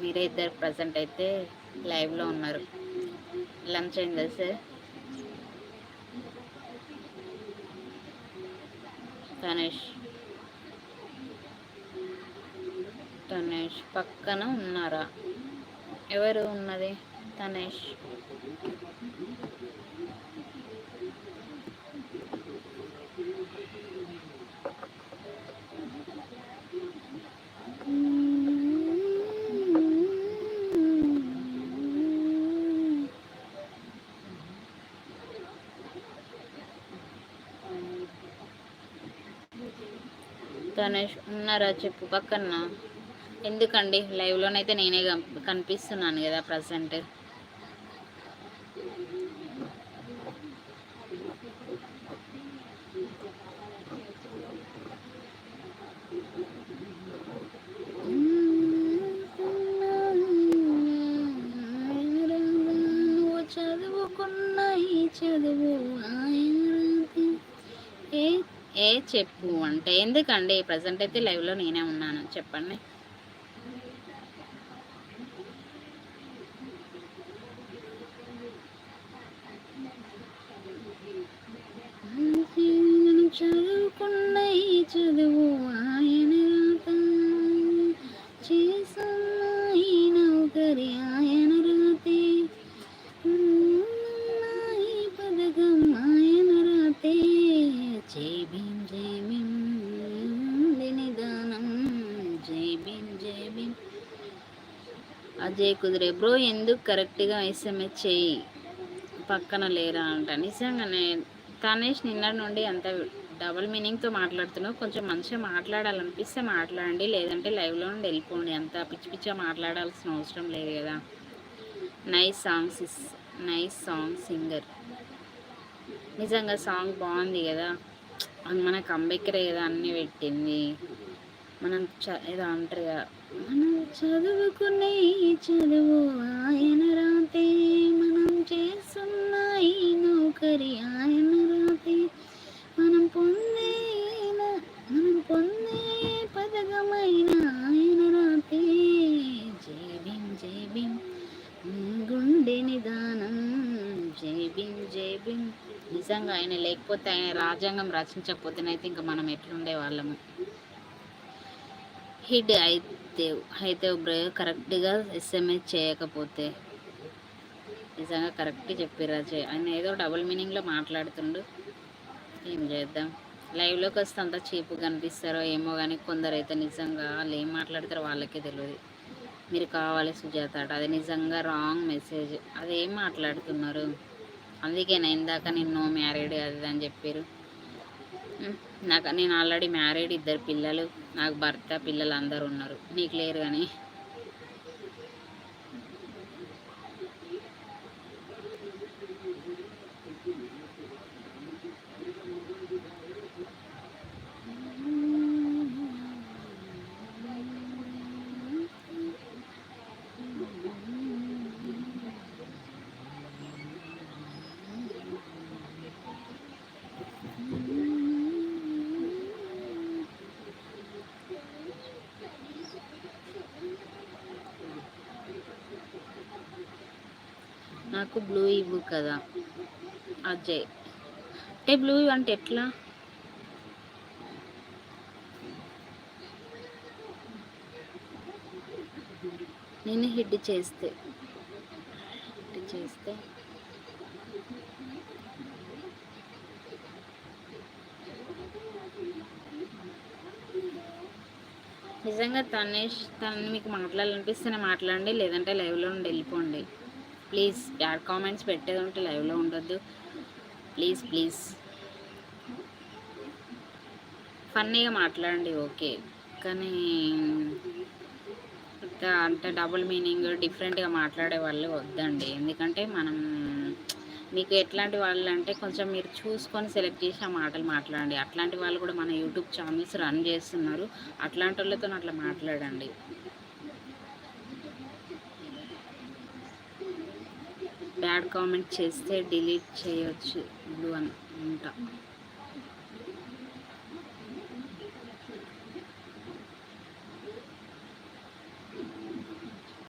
మీరే ఇద్దరు ప్రజెంట్ అయితే లైవ్లో ఉన్నారు. లంచ్ అయిందా సార్? తనేష్. తనేష్ పక్కన ఉన్నారా? ఎవరు ఉన్నది? తనేష్. గణేష్ ఉన్నారా చెప్పు పక్కన? ఎందుకండి? లైవ్లోనైతే నేనే కనిపిస్తున్నాను కదా ప్రజెంట్. చదువుకున్న ఈ చదువు చెప్పు అంటే ఎందుకండి? ప్రజెంట్ అయితే లైవ్లో నేనే ఉన్నాను. చెప్పండి. చదువుకున్న ఈ చదువు ఆయన చేసిన ఈ ఆయన నేను భీం అజయ్ కుదిరే. బ్రో ఎందుకు కరెక్ట్గా ఎస్ఎంఎస్ చేయి? పక్కన లేరా అంట. నిజంగానే తనేష్ నిన్న నుండి అంత డబుల్ మీనింగ్తో మాట్లాడుతున్నావు. కొంచెం మంచిగా మాట్లాడాలనిపిస్తే మాట్లాడండి. లేదంటే లైవ్లో నుండి వెళ్ళిపోండి. అంత పిచ్చి పిచ్చిగా మాట్లాడాల్సిన అవసరం లేదు కదా. Nice songs is nice song singer. నిజంగా సాంగ్ బాగుంది కదా. అది మన కంబెక్కరే కదా అన్నీ పెట్టింది. మనం చ ఏదో అంటారు కదా మనం చదువుకునే చదువు ఆయన రాతే మనం చేస్తున్న ఈ నౌకరి ఆయన రాతే మనం పొందే మనం పొందే పథకమైన ఆయన రాతే జేబిం జేబిం గుండె నిదానం జేబిం జేబిం. నిజంగా ఆయన లేకపోతే ఆయన రాజ్యాంగం రచించకపోతేనైతే ఇంకా మనం ఎట్లుండే వాళ్ళము. హిడ్ అయితే అయితే బ్రో కరెక్ట్గా ఎస్ఎంఎస్ చేయకపోతే. నిజంగా కరెక్ట్ చెప్పిరా చే ఆయన ఏదో డబుల్ మీనింగ్లో మాట్లాడుతుండు. ఏం చేద్దాం? లైవ్లోకి వస్తే అంత చీపు కనిపిస్తారో ఏమో కానీ కొందరు అయితే నిజంగా వాళ్ళు ఏం మాట్లాడతారో వాళ్ళకే తెలియదు మీరు కావాలి సుజాత అట. అది నిజంగా రాంగ్ మెసేజ్. అది ఏం మాట్లాడుతున్నారు? నేను ఇందాక నిన్ను మ్యారీడ్ అది అని చెప్పారు నాకు నేను ఆల్రెడీ మ్యారీడ్ ఇద్దరు పిల్లలు నాకు భర్త పిల్లలు అందరు ఉన్నారు. నీకు లేరు కానీ. నాకు బ్లూ ఇవ్వు కదా. అజయ్. అంటే బ్లూ అంటే ఎట్లా? నేను హిట్ చేస్తే. హిట్ చేస్తే. నిజంగా తనేష్ తనని మీకు మాట్లాడాలనిపిస్తేనే మాట్లాడండి లేదంటే లైవ్లో నుండి వెళ్ళిపోండి. ప్లీజ్ యాడ్ కామెంట్స్ పెట్టేది ఉంటే లైవ్లో ఉండొద్దు. Please please. ఫన్నీగా మాట్లాడండి ఓకే. కానీ అంటే డబుల్ మీనింగ్ డిఫరెంట్గా మాట్లాడే వాళ్ళు వద్దండి. ఎందుకంటే మనం మీకు ఎట్లాంటి వాళ్ళు అంటే కొంచెం మీరు చూసుకొని సెలెక్ట్ చేసి ఆ మాటలు మాట్లాడండి. అట్లాంటి వాళ్ళు కూడా మన యూట్యూబ్ ఛానల్స్ రన్ చేస్తున్నారు. అట్లాంటి వాళ్ళతో అట్లా మాట్లాడండి. బ్యాడ్ కామెంట్ చేస్తే డిలీట్ చేయొచ్చు బ్లూ అని